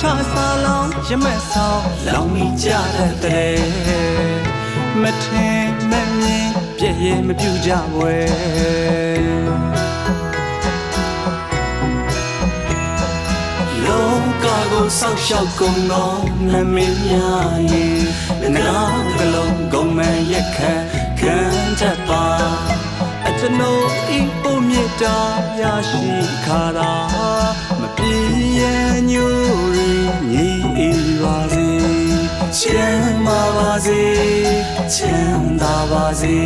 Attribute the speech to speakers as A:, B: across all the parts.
A: ထဆာလောင်းရမက်ဆောင်လောင်းမိကြတဲ့မထင်မမြင်ပြည့်ရဲ့မပြူကြဝဲလောကကိုစောက်ရှောက်ကုန်သောနမင်းများရဲ့ငါကလုံးကုန်မဲ့ရက်ခတ်ခံတတ်ပါအကျွန်ုပ်ဤပုံမြတ်တာရရှိခါတာမ ပြေရညိုရီညီအေးပါစေချမ်းသာပါစေချမ်းသာပါစေ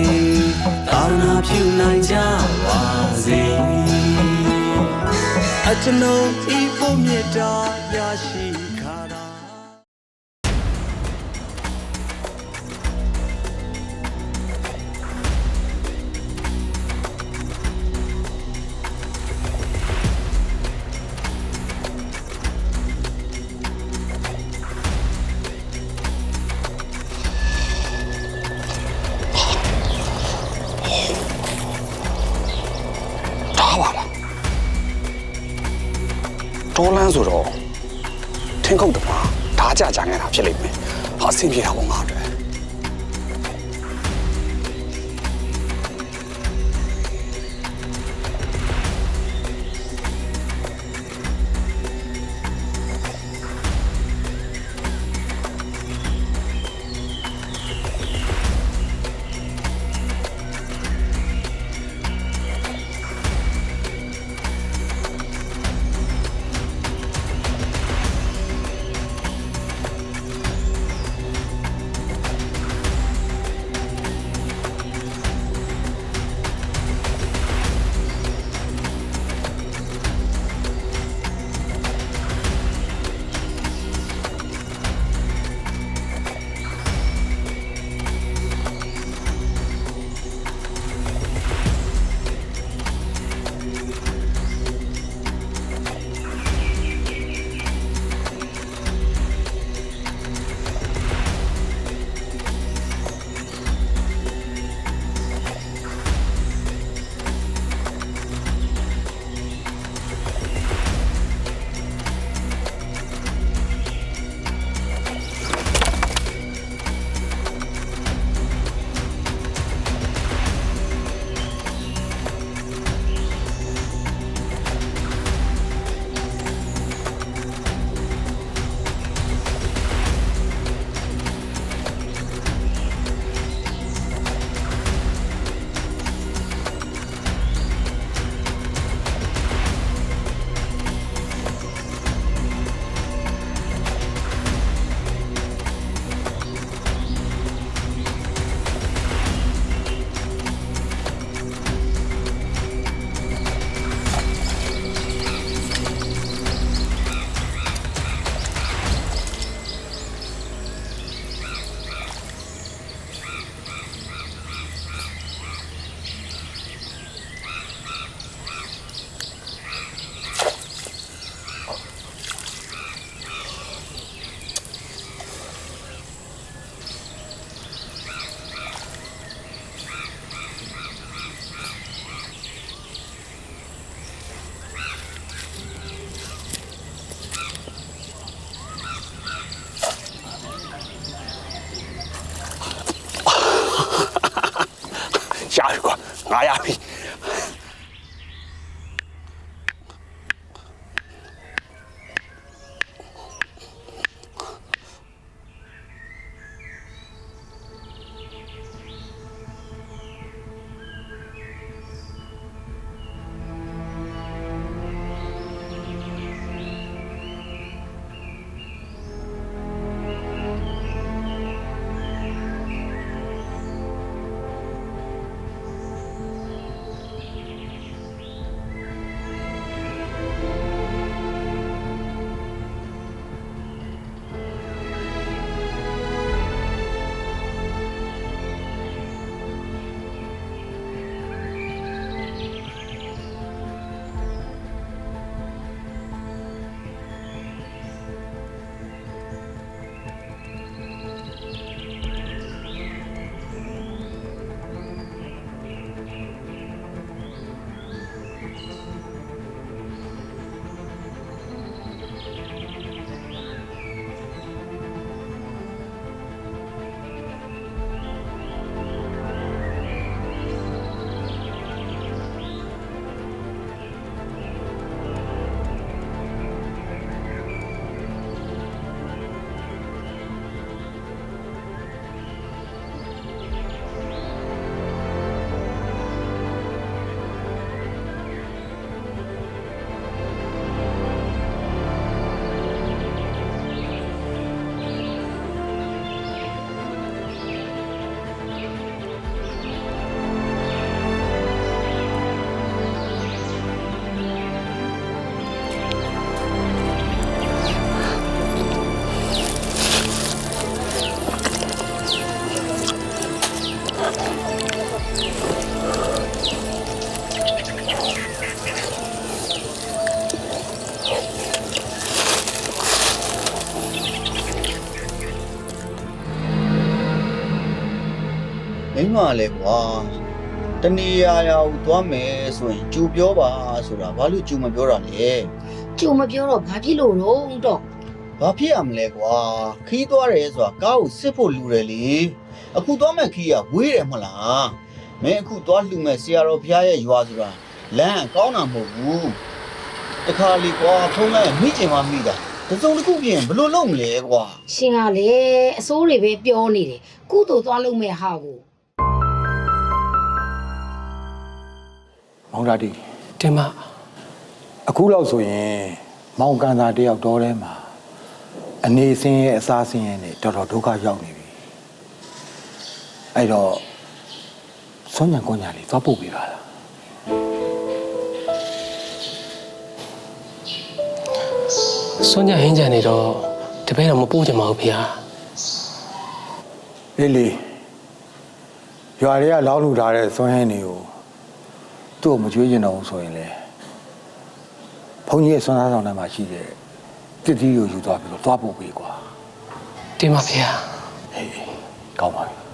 A: သာသနာပြုနိုင်ကြပါစေအကျွန်ုပ်ဤဖို့မြတ်တာရရှိ
B: ဟာအဆင်
C: မလဲကွာတဏီယာယာကိုသွားမယ်ဆိုရင်ကြူပြောပါဆိုတာဘာလို့ကြူမပြောတာလဲ
D: ကြုံမပြောတော့ဘာဖြစ်လို့တော့တော့
C: ဘာဖြစ်ရမလဲကွာခီးသွားတယ်ဆိုတာကားကိုစစ်ဖို့လူတယ်လေအခုသွားမဲ့ခီးကဝေးတယ်မလားမင်းအခုသွားလှူမဲ့ဆရာတော်ဘုရားရဲ့ရွာဆိုတာလမ်းကကောင်းတာမဟုတ်ဘူးတခါလေကွာဖုံးလိုက်မိချင်မှမိတာတစုံတစ်ခုပြင်ဘယ်လိုလုပ်မလဲကွာ
D: ရှင်ကလည်းအစိုးတွေပဲပြောနေတယ်ကုသိုလ်သွားလို့မဲ့ဟာကို
E: မောင်ဒါတီ
F: တင်မ
E: အခုလောက်ဆိုရင်မောင်ကန်သာတယောက်တော်ထဲမှာအနေစင်းရဲ့အစားစင်းရဲ့နဲ့တော်တော်ဒုက္ခရောက်နေပြီအဲ့တော့ဆွမ်းညံကွန်ညာလေးသွားပုတ်ပေးပါလား
F: စွန့်ညဟင်းကြံနေတော့တပည့်တော်မပို့ကြပါဘူးဖေဟာ
E: လေးလေးရွာတွေကလောင်းလူထားတဲ့ဆွမ်းဟင်းတွေကို သူ့ကိုမကြွေးကျင်တော့ဘူးဆိုရင်လေဘုန်းကြီးရဲ့ဆွမ်းသားဆောင်ထဲမှာရှိတဲ့တစ်တီးကိုယူသွားပြီးတော့သွားပုတ်ပေးကွာ
F: တင်မဖေဟာ
E: ဟေးကောင်းပါပြီ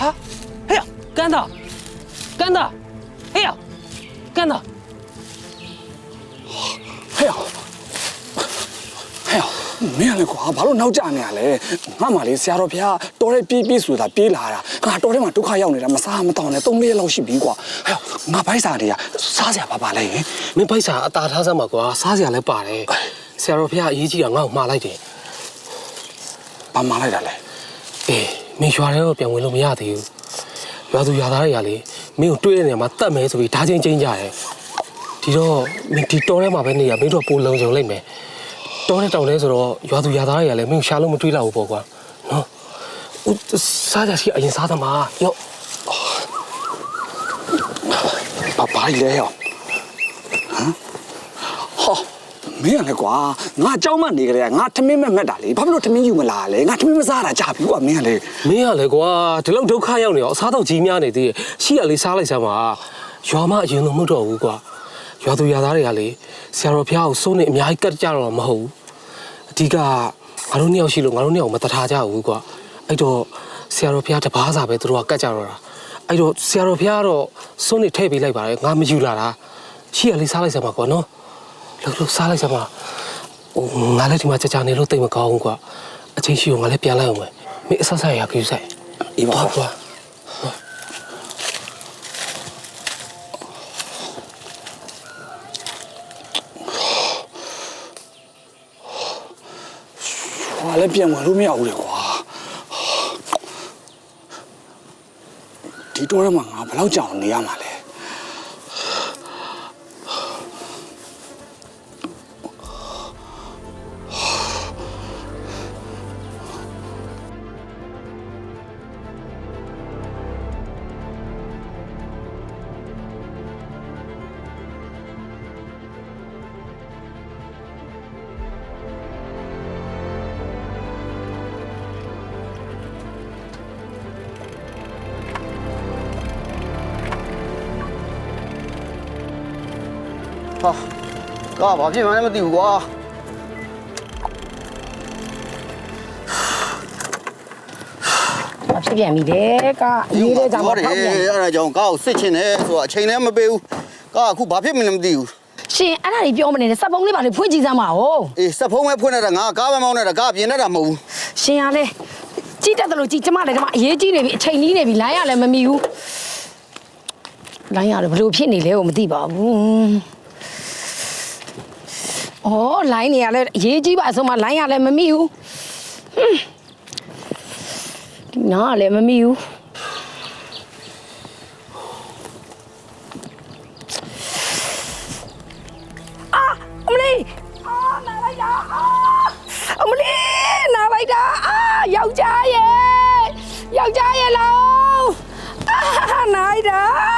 F: ဟာဟေ့ကန်တာကန်တာဟေ့ကန်တာ
A: ဟဲ့ဟဲ့မင်းကလည်းကွာဘာလို့နောက်ကျနေရလဲငါမှလေဆရာတော်ဘုရားတော်တဲ့ပြေးပြေးဆိုတာပြေးလာတာငါတော်ထဲမှာဒုက္ခရောက်နေတာမစားမတောင်းနဲ့၃လေးလောက်ရှိပြီကွာဟဲ့ငါဘိုက်စာတွေကစားစရာပါပါလဲဟင်
F: မင်းပိုက်စာအတာထားစမ်းပါကွာစားစရာလည်းပါတယ်ဆရာတော်ဖေဟာအရေးကြီးတာငါ့ကိုမှားလိုက်တယ်
A: ဘာမှလိုက်တာလဲ
F: အေး မင်းရွာထဲတော့ပြန်ဝင်လို့မရသေးဘူးရွာသူရွာသားတွေကလေမင်းကိုတွေးတဲ့နေရာမှာတတ်မယ်ဆိုပြီးဓာချင်းချင်းကြတယ်ဒီတော့မင်းဒီတော်ထဲမှာပဲနေရမင်းတို့ပိုလုံခြုံလိုက်မယ်တော်တဲ့တောင်ထဲဆိုတော့ရွာသူရွာသားတွေကလည်းမင်းကိုရှာလို့မတွေးတော့ဘူးပေါ့ကွာနော်ဦးစားကြစီအရင်စားသမားရော့
A: ဘာဘာလဲဟဲ့ဟမ်ဟော မင်းကလည်းကွာငါအเจ้าမနေကြတဲ့ငါထမင်းမဲ့မက်တာလေဘာဖြစ်လို့ထမင်းယူမလာလဲငါထမင်းမစားတာကြာပြီကွာမင်းကလေ
F: မင်းကလည်းကွာဒီလောက်ဒုက္ခရောက်နေတော့အစားတော့ကြီးများနေသေးတယ်ရှိရလေးစားလိုက်စမ်းပါရွာမအရင်လိုမဟုတ်တော့ဘူးကွာရွာသူရွာသားတွေကလေဆရာတော်ဖျားကိုစိုးနေအများကြီးကတ်ကြတော့မဟုတ်ဘူးအဓိကငါတို့နှစ်ယောက်ရှိလို့ငါတို့နှစ်ယောက်မတထားကြဘူးကွာအဲ့တော့ဆရာတော်ဖျားတပားစာပဲသူတို့ကကတ်ကြတော့တာအဲ့တော့ဆရာတော်ဖျားကတော့စိုးနေထည့်ပေးလိုက်ပါတယ်ငါမယူလာတာရှိရလေးစားလိုက်စမ်းပါကွာနော် လှုပ်လှုပ်စားလိုက်စမ်းပါဟိုငါလည်းဒီမှာကြာကြာနေလို့တိတ်မကောင်းဘူးကွာအချင်းရှိကိုငါလည်းပြန်လိုက်အောင်မယ်မင်းအဆက်ဆက်ရကြည့်ဆိုင်
A: အေးပါ
F: ကွာ
A: ဟွာလည်းပြန်ဝင်လို့မရဘူးလေကွာဒီတော့ရမှာငါဘယ်လောက်ကြောင်နေရမှာလဲ
C: ကားဘာဖြစ်မှန်းလည်းမသိဘူးကွာ
D: ဘာဖြစ်ပြန်ပြီလဲကအရေးတဲ့ကြောင့်
C: ပြော
D: တော့
C: တယ်
D: ပြန်
C: အဲ့ဒါကြောင့်ကားကိုစစ်ချင်တယ်ဆိုတာအချိန်လည်းမပေးဘူးကားကအခုဘာဖြစ်မှန်းလည်းမသိဘူး
D: ရှင်အဲ့ဒါကြီးပြောမနေနဲ့စက်ပုံးလေးပါလေဖွင့်ကြည့်စမ်းပါဦး
C: အေးစက်ဖုံးပဲဖွင့်နေတာငါကားပဲမောင်းနေတာကားပြင်နေတာမဟုတ်ဘူး
D: ရှင်ကလည်းကြည့်တတ်တယ်လို့ကြည့်ကျမလည်းကျမအရေးကြီးနေပြီအချိန်ကြီးနေပြီလိုင်းရလည်းမမီဘူးလိုင်းရတယ်ဘလို့ဖြစ်နေလဲကိုမသိပါဘူး ဩလိုင်းနေရလဲအရေးကြီးပါအဆုံးမလိုင်းရလဲမမိဘူးဒီနားကလည်းမမိဘူးအာအမလေးအာနားလိုက်တာအာအမလေးနားလိုက်တာအာယောက်ျားရဲ့ယောက်ျားရဲ့လောအာနားလိုက်တာအာ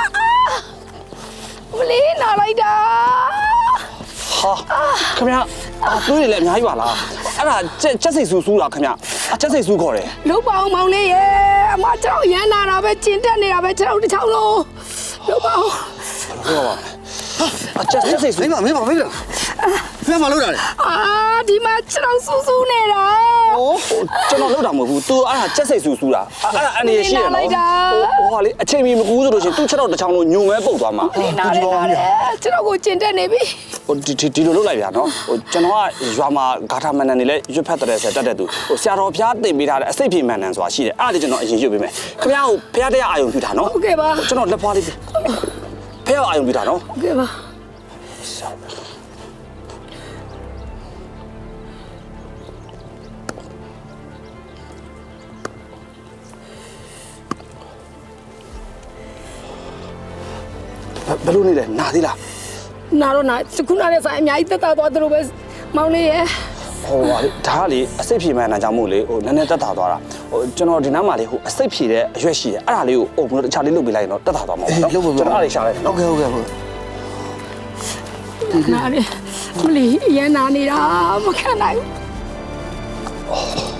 D: အမလေးနားလိုက်တာ
A: ဟာခင်ဗျာအာသွေးတွေလည်းအများကြီးပါလားအဲ့ဒါကြက်ကြက်စိတ်ဆူဆူလားခင်ဗျာအကြက်စိတ်ဆူခေါ်တယ်
D: လုံးပါအောင်မောင်လေးရဲ့အမကျွန်တော်ရမ်းနာတာပဲကျင်တက်နေတာပဲကျွန်တော်တစ်ချောင်းလုံးလုံးပါအောင်
A: ဟုတ်ပါအကြက်ကြက်စိတ်ဆူ
C: မင်းမမင်းမမင်း ဖះမလို့တာလေ
D: အာဒီမှာကျွန်တော်စူးစူးနေတာ
A: ကျွန်တော်လောက်တာမဟုတ်ဘူး तू အဲ့ဒါကြက်စိတ်ဆူဆူတာအဲ့ဒါအနေရရှိရနော်ဟိုဟိုဟာလေအချိန်မီမကူးဆိုလို့ရှိရင် तू ချက်တော့တစ်ချောင်းလုံးညုံမဲပုတ်သွားမှာ
D: နားတယ်နားတယ်ကျွန်တော်ကိုကျင်တက်နေပြီ
A: ဟိုဒီဒီဒီလိုလုပ်လိုက်ဗျာနော်ဟိုကျွန်တော်ကရွာမှာဂါထာမန်နန်နေလဲရွတ်ဖက်တဲ့ဆက်တက်တဲ့သူဟိုဆရာတော်ဘုရားတင်ပေးထားတဲ့အစိတ်ပြေမန်နန်ဆိုတာရှိတယ်အဲ့ဒါလေးကျွန်တော်အရင်ရွတ်ပေးမယ်ခင်ဗျားကိုဘုရားတရားအာယုံပြုတာနော်
D: ဟုတ်ကဲ့ပါ
A: ကျွန်တော်လက်ဖွားလေးပြဖះအာယုံပြုတာနော်
D: ဟုတ်ကဲ့ပါ
A: ဘယ်လိုနေလဲနာသေးလား
D: နာတော့နာခုနတဲ့ဆိုင်အများကြီးတက်တာသွားသလိုပဲမောင်လေးရဲ့
A: ဟိုပါလေဒါကလေအစိတ်ဖြေမှန်တာကြောင့်မို့လေဟိုနည်းနည်းတက်တာသွားတာဟိုကျွန်တော်ဒီနားမှာလေဟိုအစိတ်ဖြေတဲ့အရွက်ရှိတယ်အဲ့ဒါလေးကိုအုပ်ပြီးတော့တခြားလေးလုပ်ပေးလိုက်ရင်တော့တက်တာသွားမှာပေါ့နော်ကျွန်တော်အဲ့ဒါရှာလိုက်
C: ဟုတ်ကဲ့ဟုတ်ကဲ့ဟုတ်
D: နာတယ်မလီရန်နာနေတာမခံနိုင်ဘူး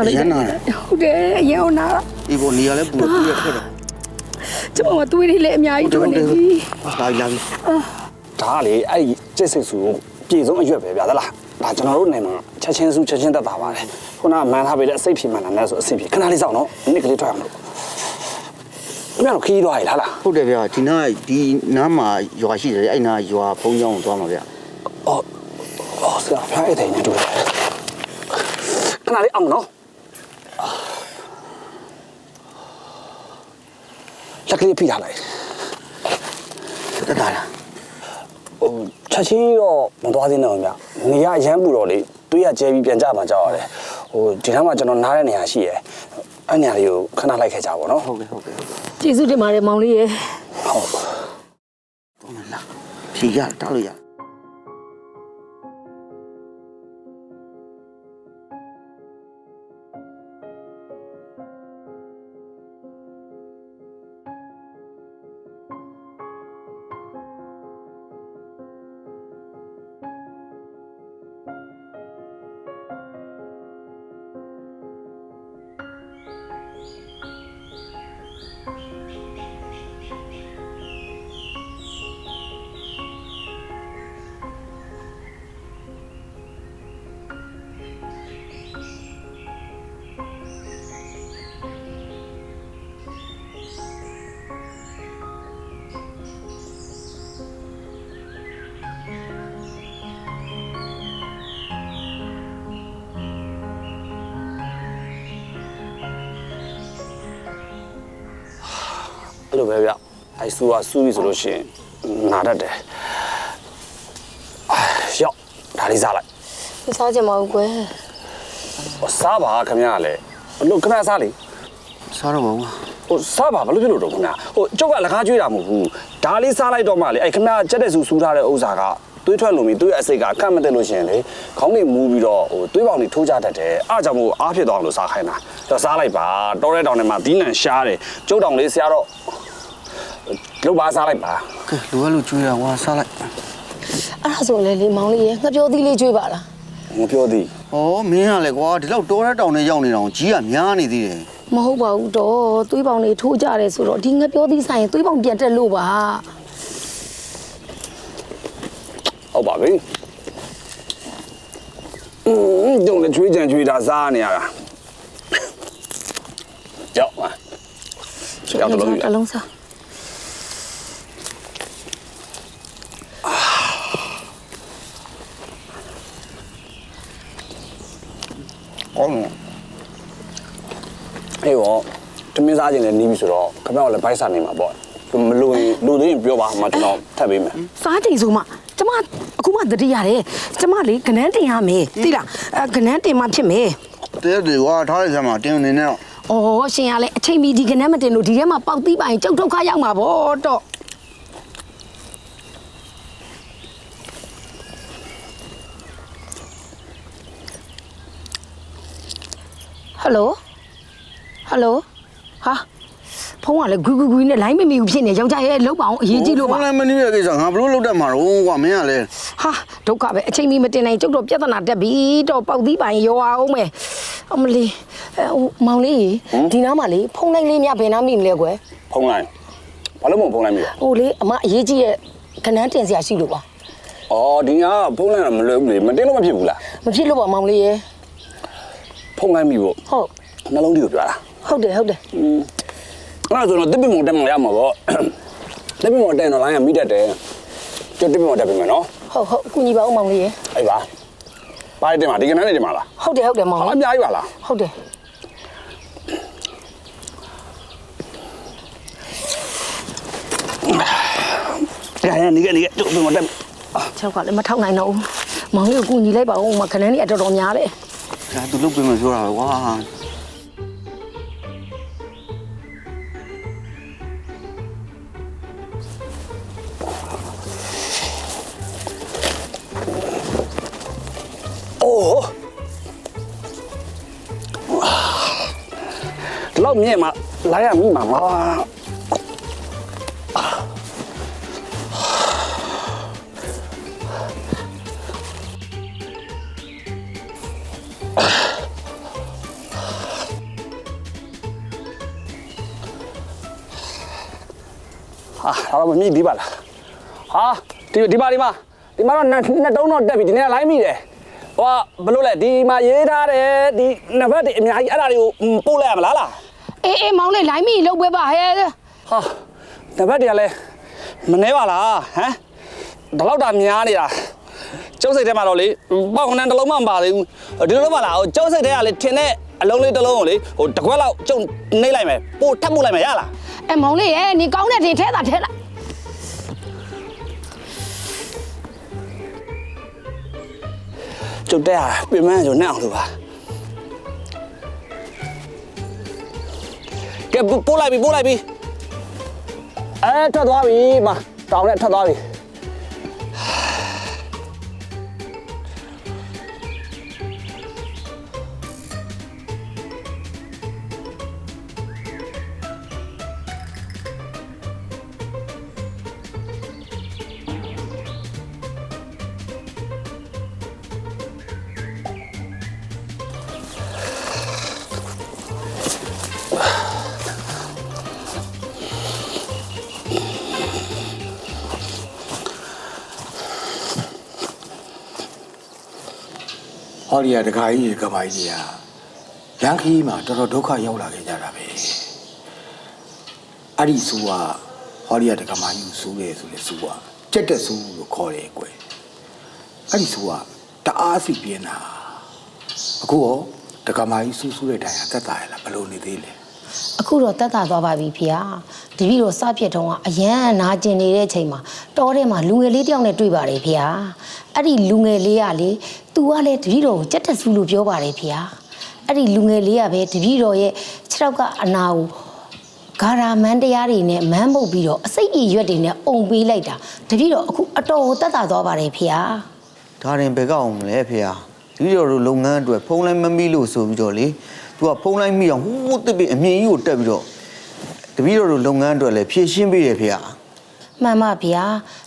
D: အမလီနာလေဟုတ်တယ်အရင်နာ
C: ဒီပေါ်နေရာလဲပူတော့ပြည့်ခဲ့တယ်
D: ကျွန်မသွေးလေးလည်းအများကြီးထွက်နေပြီ
C: လာလာပြီ
A: ဒါကလေအဲ့ဒီကျက်စိတ်စုကိုပြေဆုံးအရွက်ပဲဗျာသလားဒါကျွန်တော်တို့နိုင်မှာချက်ချင်းစုချက်ချင်းတက်တာပါတယ်ခုနကမန်ထားပေးတဲ့အစိတ်ဖြေမှန်တာနဲ့ဆိုအစိတ်ဖြေခဏလေးစောင့်နော်မိနစ်ကလေးထွက်အောင်လို့ခင်ဗျားတို့ခီးသွားရလားလား
C: ဟုတ်တယ်ဗျာဒီနားဒီနားမှာရွာရှိတယ်အဲ့နားရွာဖုံးကြောင်းကိုသွားမှာဗျာ
A: အော်အော်ဆရာဖျားအဲ့တိုင်နေတူတယ်ခဏလေးအောင်နော် လက်ကလေးဖိထားလိုက်
C: တက်တာလား
A: ဟိုချက်ချင်းတော့မသွားသေးတော့ဗျနေရအရမ်းပူတော့လေတွေးရကျဲပြီးပြန်ကြမှာကြောက်ရတယ်ဟိုဒီနားမှာကျွန်တော်နားတဲ့နေရာရှိရယ်အဲ့နေရာလေးကိုခဏလိုက်ခဲ့ကြပါတော့
C: ဟုတ်ကဲ့ဟုတ်ကဲ့ဟုတ်ကဲ့
D: ကျေးဇူးတင်ပါတယ်မောင်လေးရဲ့
A: ဟုတ်
C: တော့မလားဖြေရတောက်လို့ရ
A: အဲ့လိုပဲဗျအဲ့ဆူကဆူပြီဆိုလို့ရှိရင်နာတတ်တယ်အာရောက်ဒါလေးစားလိုက်
D: မစားကြပါဘူးကွယ်
A: ဟိုစားပါခင်ဗျားကလည်းဘလို့ခဏစားလေ
C: စားတော့ပါဘူး
A: ဟိုစားပါဘာလို့ဖြစ်လို့တော့ခင်ဗျာဟိုကျုပ်ကလက်ကားကျွေးတာမဟုတ်ဘူးဒါလေးစားလိုက်တော့မှလေအဲ့ခင်ဗျားကြက်တဲ့ဆူဆူထားတဲ့ဥစ္စာကသွေးထွက်လို့မီသွေးအစိတ်ကအကန့်မတက်လို့ရှိရင်လေခေါင်းတွေမူးပြီးတော့ဟိုသွေးပေါင်တွေထိုးကြတတ်တယ်အားကြောင့်မို့အားဖြစ်သွားအောင်လို့စားခိုင်းတာတော့စားလိုက်ပါတောတဲ့တောင်ထဲမှာဒီနံရှားတယ်ကျုပ်တောင်လေးဆရာတော့ လုတ်ပါစားလိုက်ပါ
C: ကဲလူကလူကျွေးရဝါစားလိုက်
D: အဲ့ဒါဆိုလေလေမောင်လေးရဲ့ငှပြောသီးလေးကျွေးပါလား
A: မပြောသေး
C: ဩမင်းကလည်းကွာဒီလောက်တောတဲ့တောင်ထဲရောက်နေတော့ကြီးကများနေသေးတယ်
D: မဟုတ်ပါဘူးတော့သွေးပေါင်တွေထိုးကြတယ်ဆိုတော့ဒီငှပြောသီးဆိုင်ရင်သွေးပေါင်ပြန်တက်လို့ပါ
A: ဟုတ်ပါပြီอืมတုံးလည်းချွေးကြံချွေးတာစားနေရတာကြောက်ပါကြောက်တော့လို့ရ
D: အလုံးစား
A: ကောင်းတယ်အေးရောတမင်းစားခြင်းလည်းနီးပြီဆိုတော့ခမောက်လည်းဘိုက်စားနေမှာပေါ့မလို့ရင်လူသေးရင်ပြောပါမှကျွန်တော်ထပ်ပေးမယ်
D: စားချိန်ဆိုမှကျမအခုလုံးဝတတိရတယ်ကျမလေကနန်းတင်ရမယ်သိလားအဲကနန်းတင်မှဖြစ်မယ်
C: တဲ့တွေကွာထားလိုက်စမ်းပါတင်းနေနဲ့တော့
D: ဩရှင်ကလည်းအချိန်မီဒီကနန်းမတင်လို့ဒီထဲမှာပေါက်သီးပိုင်ကျုပ်ဒုက္ခရောက်မှာဗောတော့ ဟယ်လိုဟယ်လိုဟာဖုန်းကလည်းဂူဂူဂူနဲ့လိုင်းမမီဘူးဖြစ်နေယောက်ျားရဲ့လောက်ပါအောင်အရေးကြီးလို့ပါ
C: ဖုန်းလိုက်မနေရကိစ္စငါဘလို့လောက်တတ်မှာတော့ကွာမင်းကလည်း
D: ဟာဒုက္ခပဲအချိန်မီမတင်နိုင်ကျုပ်တော့ပြဿနာတက်ပြီတော့ပေါက်သီးပိုင်ရောအောင်မယ်အမလီအဲဟိုမောင်လေးဒီနားမှာလေဖုန်းလိုက်လေးမြဘယ်နားမိမလဲကွယ်
A: ဖုံးလိုက်ဘာလို့မဖုံးလိုက်မိလဲ
D: ဟိုလေအမအရေးကြီးရဲ့ခဏန်းတင်စရာရှိလို့ပါ
A: အော်ဒီညာကဖုံးလိုက်တာမလွယ်ဘူးလေမတင်းလို့မဖြစ်ဘူးလား
D: မဖြစ်လို့ပါမောင်လေးရေ
A: ဖုံးလိုက်မိဖို့
D: ဟုတ်
A: နှလုံးကြီးကိုပြောတာ
D: ဟုတ်တယ်ဟုတ်တယ်
A: အဲ့ဒါဆိုတော့တစ်ပင်မုံတက်မှရမှာပေါ့တစ်ပင်မုံတက်တော့လိုင်းကမိတတ်တယ်ကျွတ်တစ်ပင်မုံတက်ပြီမယ်နော်
D: ဟုတ်ဟုတ်ကုညီပါဦးမောင်လေးရေ
A: အဲ့ပါပါရတင်မှာဒီကနေ့နေတင်မှာလား
D: ဟုတ်တယ်ဟုတ်တယ်မောင်
A: အ
D: လေး
A: များကြီးပါလား
D: ဟုတ်တယ်
A: ရရနေကနေကကျွတ်ပင်မုံတက်
D: ချောက်ကလည်းမထောက်နိုင်တော့ဘူးမောင်လေးကိုကုညီလိုက်ပါဦးမခဏန်းလေးအတော်တော်များတယ်
C: ဒါသူလုတ်ပြင်မပြောတာပဲကွာ
A: အိုးဒီလောက်မြင့် ဟာဒါတော့မမြည်သေးပါလားဟာဒီဒီပါဒီမှာဒီမှာတော့နှစ်နှစ်တုံးတော့တက်ပြီဒီနေ့ကလိုင်းမိတယ်ဟိုကဘလို့လဲဒီမှာရေးထားတယ်ဒီနံပါတ်တွေအများကြီးအဲ့ဒါတွေကိုပို့လိုက်ရမလားလား
D: အေးအေးမောင်လေးလိုင်းမီလောက်ပဲပါဟဲ့
A: ဟာနံပါတ်တွေကလည်းမနှဲပါလားဟမ်ဒီလောက်တာများနေတာကျုပ်စိတ်ထဲမှာတော့လေပေါက်ခဏတစ်လုံးမှမပါသေးဘူးဒီလိုတော့မလားဟိုကျုပ်စိတ်ထဲကလေထင်တဲ့အလုံးလေးတစ်လုံးကိုလေဟိုတစ်ခွက်လောက်ကျုပ်နှိမ့်လိုက်မယ်ပို့ထပ်ပို့လိုက်မယ်ရလား
D: အဲမောင်လေးရေနေကောင်းတဲ့တင်ထဲတာထဲလိုက်
A: ကျုပ်တဲ့ဟာပြင်မန်းဆိုနဲ့အောင်လို့ပါကဲပို့လိုက်ပြီပို့လိုက်ပြီအဲထွက်သွားပြီမတောင်းနဲ့ထွက်သွားပြီ
E: ဟောဒီကတခါကြီးကမိုင်းကြီးဟာလန်ခီးမှာတော်တော်ဒုက္ခရောက်လာခဲ့ကြတာပဲအဲ့ဒီဆူကဟောဒီကတခါမိုင်းကိုဆူတယ်ဆိုလေဆူကကြက်တက်ဆူလို့ခေါ်တယ်ကွယ်အဲ့ဒီဆူကတအားစီပြင်းတာအခုရောတခါမိုင်းဆူဆူတဲ့တိုင်ဟာတက်တာရလားဘယ်လိုနေသေးလဲ
D: အခုတော့တက်တာသွားပါပြီဖေ။တပည့်တော်စဖြစ်တုန်းကအရန်နာကျင်နေတဲ့အချိန်မှာတောထဲမှာလူငယ်လေးတယောက်နဲ့တွေ့ပါတယ်ဖေ။ အဲ့ဒီလူငယ်လေးကလေသူကလည်းတပည့်တော်ကိုကြက်တက်ဆူလို့ပြောပါတယ်ဖေ။အဲ့ဒီလူငယ်လေးကပဲတပည့်တော်ရဲ့ခြေထောက်ကအနာကိုဂါရာမန်းတရားတွေနဲ့မန်းပုတ်ပြီးတော့အစိတ်အရွက်တွေနဲ့အုံပေးလိုက်တာတပည့်တော်အခုအတော်ကိုတက်တာသွားပါတယ်ဖေ။
C: ဒါရင်ဘယ်ကောက်အောင်မလဲဖေဟာဒီလိုလိုလုပ်ငန်းအတွက်ဖုန်းလိုက်မမိလို့ဆိုပြီးတော့လေ तू ကဖုန်းလိုက်မိအောင်ဟိုးတစ်ပိအမြင်ကြီးကိုတက်ပြီးတော့တပည့်တော်တို့လုပ်ငန်းအတွက်လည်းဖြည့်ရှင်းပေးတယ်ဖေဟာ
D: မှန်ပါဗျာ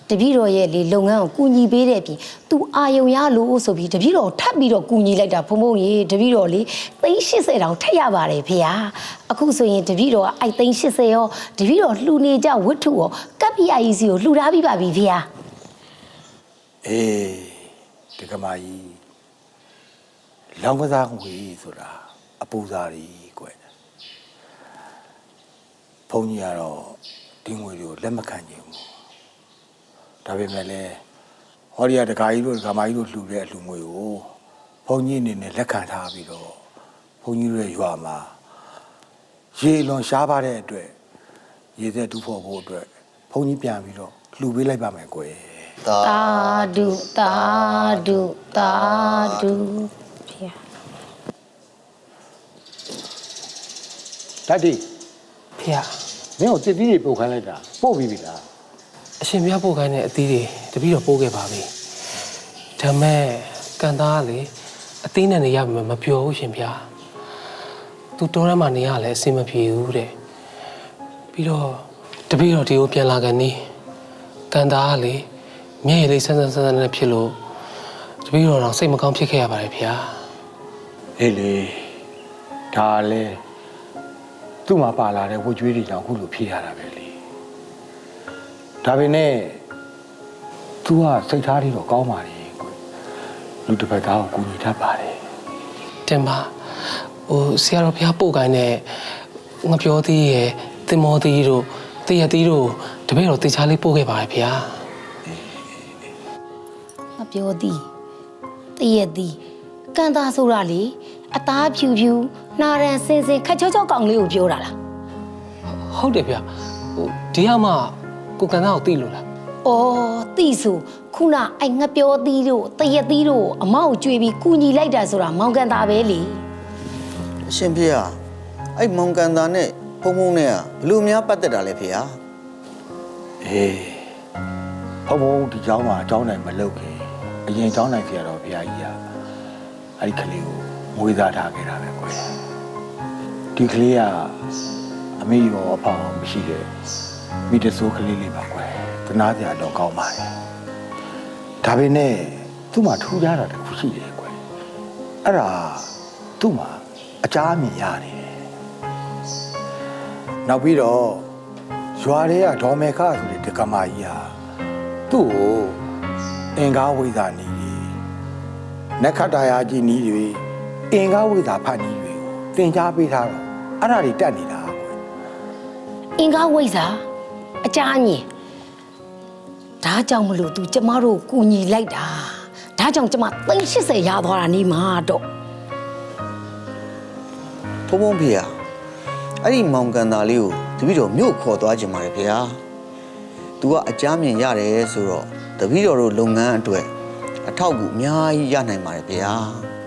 D: တပည့်တော်ရဲ့လေလုပ်ငန်းကိုကူညီပေးတဲ့ပြင်သူအာယုံရလို့ဆိုပြီးတပည့်တော်ထပ်ပြီးတော့ကူညီလိုက်တာဖုံဖုံကြီးတပည့်တော်လေသိန်း80တောင်ထက်ရပါတယ်ဖေဟာအခုဆိုရင်တပည့်တော်ကအဲ့သိန်း80ရောတပည့်တော်လှူနေကြဝတ္ထုရောကပ်ပြာကြီးစီကိုလှူထားပြီးပါပြီဖေဟာ
E: အေးတက္ကမကြီးလောင်းကစားငွေဆိုတာအပူစားကြီးကွယ်ဘုန်းကြီးကတော့ ဒီငွေတွေကိုလက်မခံနိုင်ဘူးဒါပေမဲ့လည်းဟောဒီကတက္ကကြီးတို့တက္ကမကြီးတို့လှူတဲ့အလှူငွေကိုဘုန်းကြီးအနေနဲ့လက်ခံထားပြီးတော့ဘုန်းကြီးတို့ရဲ့ရွာမှာရေလွန်ရှားပါတဲ့အတွက်ရေသက်တူဖို့ဖို့အတွက်ဘုန်းကြီးပြန်ပြီးတော့လှူပေးလိုက်ပါမယ်ကွယ်
C: သာ
D: တာဒုတာဒုတာဒုဖေ
E: ဓာတ်တီ
F: ဖေရ
E: မင်းကိုတစ်တီးတွေပို့ခိုင်းလိုက်တာပို့ပြီးပြီလား
F: အရှင်ပြပို့ခိုင်းတဲ့အသီးတွေတပည့်တော်ပို့ခဲ့ပါပြီဒါမဲ့ကန်သားကလေအသီးနဲ့နေရမှာမပြောဘူးရှင်ဗျာသူတောရမ်းမှာနေရလဲအဆင်မပြေဘူးတဲ့ပြီးတော့တပည့်တော်ဒီကိုပြန်လာကန်နေကန်သားကလေမျက်ရည်လေးဆန်းဆန်းဆန်းဆန်းနဲ့ဖြစ်လို့တပည့်တော်တော့စိတ်မကောင်းဖြစ်ခဲ့ရပါတယ်ဗျာ
E: အေးလေဒါလေ သူ့မှာပါလာတဲ့ဝှကြွေးတွေကြောင့်အခုလိုဖြစ်ရတာပဲလေဒါပေမဲ့ तू ကစိတ်ထားတွေတော့ကောင်းပါလေကွလူတစ်ဖက်သားကိုကူညီတတ်ပါတယ်
F: တင်ပါဟိုဆရာတော်ဘုရားပို့ခိုင်းတဲ့ငပြောသေးရဲ့တင်မောသေးတို့တရသေးတို့တပည့်တော်တေချာလေးပို့ခဲ့ပါတယ်ဗျာ
D: မပြောသည်တရက်သည်ကန်တာဆိုတာလေ အသားဖြူဖြူနာရန်စင်စင်ခက်ချောချောကောင်လေးကိုပြောတာလား
F: ဟုတ်တယ်ဗျဟိုဒီကမှကိုကန်သားကိုသိလို့လား
D: ။အော်တိဆိုခုနအဲ့ငပြောသီးတို့တရက်သီးတို့အမောက်ကျွေးပြီးကူညီလိုက်တာဆိုတာမောင်ကန်တာပဲလေ
C: အရှင်ဖေဟာအဲ့မောင်ကန်တာနဲ့ဖုံဖုံနဲ့ကဘလို့များပတ်သက်တာလဲဖေဟာ
E: အေးဘုံဘုံဒီเจ้าမှာအเจ้าနိုင်မလုပ်ခင်အရင်เจ้าနိုင်ဆရာတော်ဘုရားကြီးကအဲ့ဒီကလေးကို မွေးစားထားခဲ့တာပဲကွယ်ဒီကလေးကအမေရောအဖေရောမရှိတဲ့မိတဆိုးကလေးလေးပါကွယ်သနာစရာတော့ကောင်းပါတယ်ဒါပေမဲ့သူ့မှာထူးခြားတာတစ်ခုရှိတယ်ကွယ်အဲ့ဒါသူ့မှာအကြအမြင်ရတယ်နောက်ပြီးတော့ရွာတွေကဒေါ်မေခဆိုတဲ့တက္ကမကြီးဟာသူ့ကိုအင်္ဂါဝိဇာနီးတွေနက္ခတ္တရာကြီးနီးတွေ အင်္ဂါဝိဇာဖတ်နီးတွေကိုသင်ကြားပေးထားတော့အဲ့ဒါတွေတက်နေတာကွယ်။
D: အင်္ဂါဝိဇ္ဇာအကြအမြင်ဒါကြောင့်မလို့ तू ကျမတို့ကူညီလိုက်တာ။ဒါကြောင့်ကျမ380ရသွားတာနေမှာတော့
C: ဖုံဖုံဖေဟာအဲ့ဒီမောင်ကန်တာလေးကိုတပည့်တော်မြို့ခေါ်သွားခြင်းပါတယ်ဖေဟာ तू ကအကြမ်းမြင်ရတယ်ဆိုတော့တပည့်တော်တို့လုပ်ငန်းအတွက်အထောက်အကူအများကြီးရနိုင်ပါတယ်ဖေဟာ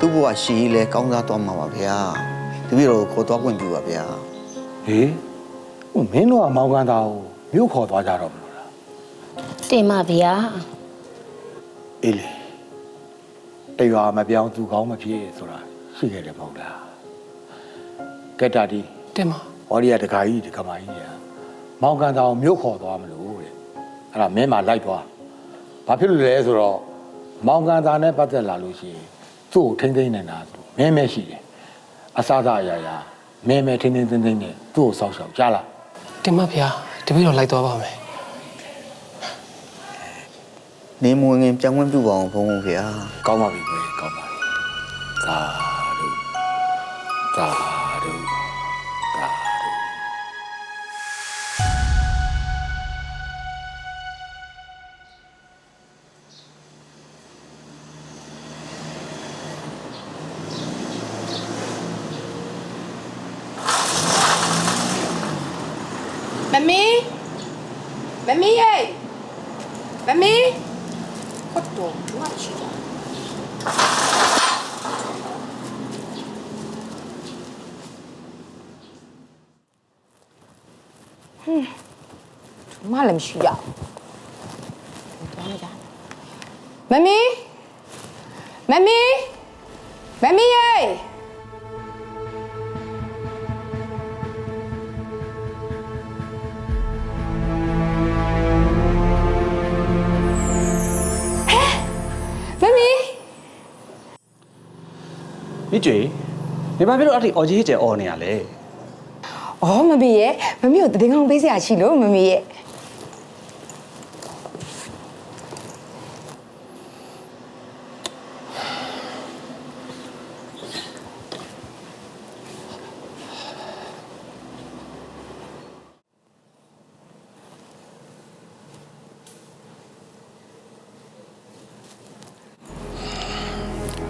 C: သူ့ဘဝရှိရေးလဲကောင်းစားသွားမှာပါဖေဟာတပည့်တော်ကိုခေါ်သွားခွင့်ပြုပါဖေဟာ
E: ဟေးဟိုမင်းတို့ကမောင်ကန်သားကိုမြို့ခေါ်သွားကြတော့မလို့လား
D: တင်ပါဗျာ
E: အေးလေတရွာမပြောင်းသူကောင်းမဖြစ်ဆိုတာရှိခဲ့တယ်မဟုတ်လားကက်တာဒီ
F: တင်ပါ
E: ဟောဒီကတခါကြီးတခါမကြီးညာမောင်ကန်သားကိုမြို့ခေါ်သွားမလို့တဲ့အဲ့ဒါမင်းမလိုက်သွားဘာဖြစ်လို့လဲဆိုတော့မောင်ကန်သားနဲ့ပတ်သက်လာလို့ရှိရင် သူ့ကိုထိမ့်သိမ့်နေတာသူမင်းမဲရှိတယ်အစားသားအရာရာမင်းမဲထိမ့်သိမ့်သိမ့်သိမ့်နဲ့သူ့ကိုစောက်ရှောက်ကြားလား
F: တင်ပါဗျာတပည့်တော်လိုက်သွားပါမယ်
C: နေမဝင်ငင်ပြန်ခွင့်ပြုပါအောင်ဖုံဖုံဖေဟာ
E: ကောင်းပါပြီကွယ်ကောင်းပါပြီသာဓုသာ
G: မမီယေမမီဟုတ်တော့ဘာရှိတာဟွန်းဒီမလည်းမရှိရဘူးမမီမမီမမီယေမ
A: နေဘာဖြစ်လို့အဲ့ဒီအော်ကြီးကျဲအော်နေရလဲ။
G: အော်မမီရဲ့မမီကိုတည်ငောင်းပေးစရာရှိလို့မမီရဲ့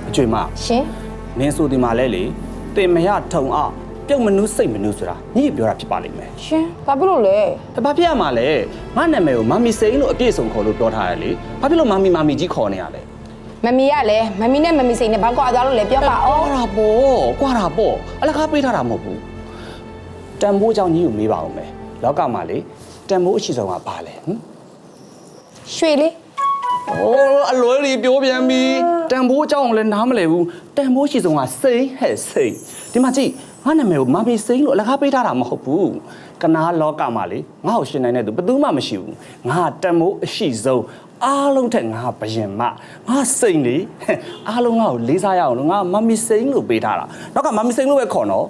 A: အကျွေမ
G: ရှင်
A: နင်းဆိုဒီမှာလဲလေ တင်မရထုံအောင်ပြုတ်မနုစိတ်မနုဆိုတာညီပြောတာဖြစ်ပါလိမ့်မယ်
G: ရှင်ဘာဖြစ်လို့လဲ
A: တဘာဖြစ်ရမှာလဲငါနာမည်ကိုမမီစိန်လို့အပြည့်စုံခေါ်လို့ပြောထားတယ်လေဘာဖြစ်လို့မမီမမီကြီးခေါ်နေရလဲ
G: မမီကလည်းမမီနဲ့မမီစိန်နဲ့ဘာကွာသွားလို့လဲပြောပါ
A: ကွာ
G: အောင်
A: တာပေါ့ကွာတာပေါ့အလကားပေးထားတာမဟုတ်ဘူးတန်ဖိုးကြောင့်ကြီးကိုမေးပါအောင်မယ်လောကမှာလေတန်ဖိုးအရှိဆုံးကဘာလဲဟင်
G: ရွှေလေး။
A: အိုးအလွယ်ကြီးပြောပြန်ပြီ။တန်ဖိုးအကြောင်းကိုလည်းနားမလည်ဘူး။တန်ဖိုးရှိဆုံးကစိန်ဟဲ့စိန်။ဒီမှာကြည့်ငါနာမည်ကိုမမီစိန်လို့အလကားပေးထားတာမဟုတ်ဘူး။ကနာလောကမှာလေငါ့ကိုရှင်နိုင်တဲ့သူဘယ်သူမှမရှိဘူး။ငါတန်ဖိုးအရှိဆုံးအားလုံးထက်ငါဘယင်မငါစိန်လေဟဲ့အားလုံးငါ့ကိုလေးစားရအောင်လို့ငါမမီစိန်လို့ပေးထားတာ။နောက်ကမမီစိန်လို့ပဲခေါ်နော်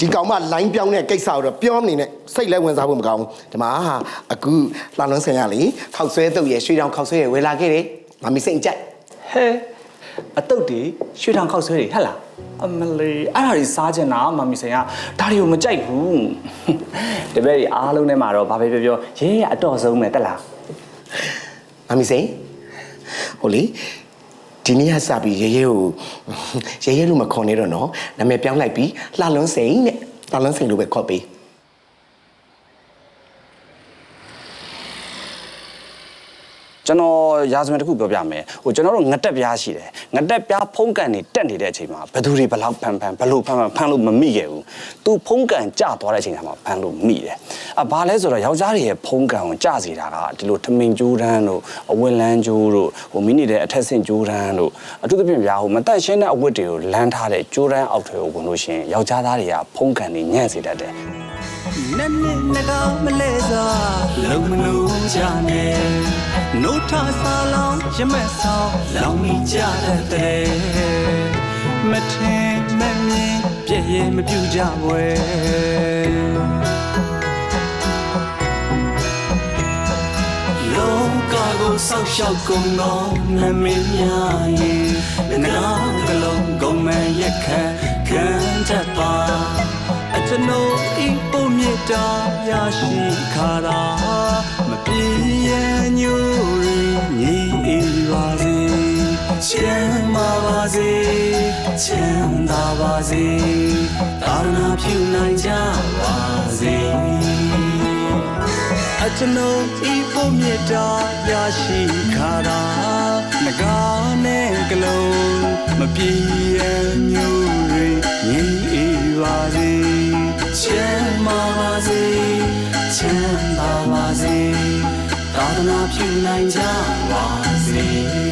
H: ဒီကောင်မလိုင်းပြောင်းတဲ့ကိစ္စကိုတော့ပြောမနေနဲ့စိတ်လဲဝင်စားဖို့မကောင်းဘူးဒီမှာဟာအခုလှလွန်းစင်ရလေခောက်ဆွဲတုပ်ရရွှေတောင်ခောက်ဆွဲရဝယ်လာခဲ့တယ်မမီစိတ်ကြိုက်
A: ဟဲအတုတ်တွေရွှေထောင်ခောက်ဆွဲတွေဟဟလားအမလေးအဲ့ဒါတွေစားချင်တာမမီစိန်ကဒါတွေကိုမကြိုက်ဘူးတပည့်တွေအားလုံးထဲမှာတော့ဘာပဲပြောပြောရဲရဲအတော့ဆုံးပဲတက်လား
H: မမီစိတ်ဟိုလေ ဒီနေ့ကစပြီးရဲရဲကိုရဲရဲလို့မခေါ်နေတော့နော်နာမည်ပြောင်းလိုက်ပြီးလှလွန်းစိန်နဲ့လှလွန်းစိန်လို့ပဲခေါ်ပေး
A: ကျွန်တော်ရာဇဝင်တစ်ခုပြောပြမယ်ဟိုကျွန်တော်တို့ငတက်ပြားရှိတယ်ငတက်ပြားဖုံးကန်နေတက်နေတဲ့အချိန်မှာဘယ်သူတွေဘလောက်ဖန်ဖန်ဘလို့ဖန်ဖန်ဖန်လို့မမိခဲ့ဘူးသူဖုံးကန်ကြသွားတဲ့အချိန်မှာဖန်လို့မိတယ်အဘာလဲဆိုတော့ယောက်ျားတွေရဲ့ဖုံးကန်ကိုကြစေတာကဒီလိုထမင်ကျိုးတန်းတို့အဝတ်လန်းကျိုးတို့ဟိုမိနေတဲ့အထက်ဆင့်ကျိုးတန်းတို့အထူးသဖြင့်ဗျာဟိုမတက်ရှင်းတဲ့အဝတ်တွေကိုလန်းထားတဲ့ကျိုးတန်းအောက်ထဲကိုဝင်လို့ရှိရင်ယောက်ျားသားတွေကဖုံးကန်နေညံ့စေတတ်တယ်
I: နက်နက်နကောင်းမလဲစွာလုံမလို့ကြနဲ့ နိုးထဆာလောင်းရမက်ဆောင်လောင်းမိကြတဲ့မထင်မမြင်ပြည့်ရဲ့မပြူကြဝဲလောကကိုဆောက်ရှောက်ကုန်တော့နမင်းများရင်ငါကလုံးကုန်မဲ့ရက်ခတ်ခံတတ်ပါအ ကျွန်ုပ်ဤပုံမြတ်တာရရှိခါတာမပြေရညိုရီညီအေးပါစေချမ်းသာပါစေချမ်းသာပါစေသာသနာပြုနိုင်ကြပါစေအကျွန်ုပ်ဤဖို့မြတ်တာရရှိခါတာငကားနဲ့ကလုံးမပြေရညူရီညီအေးပါစေ ချမ်းသာပါစေချမ်းသာပါစေသာသနာပြုနိုင်ကြပါစေ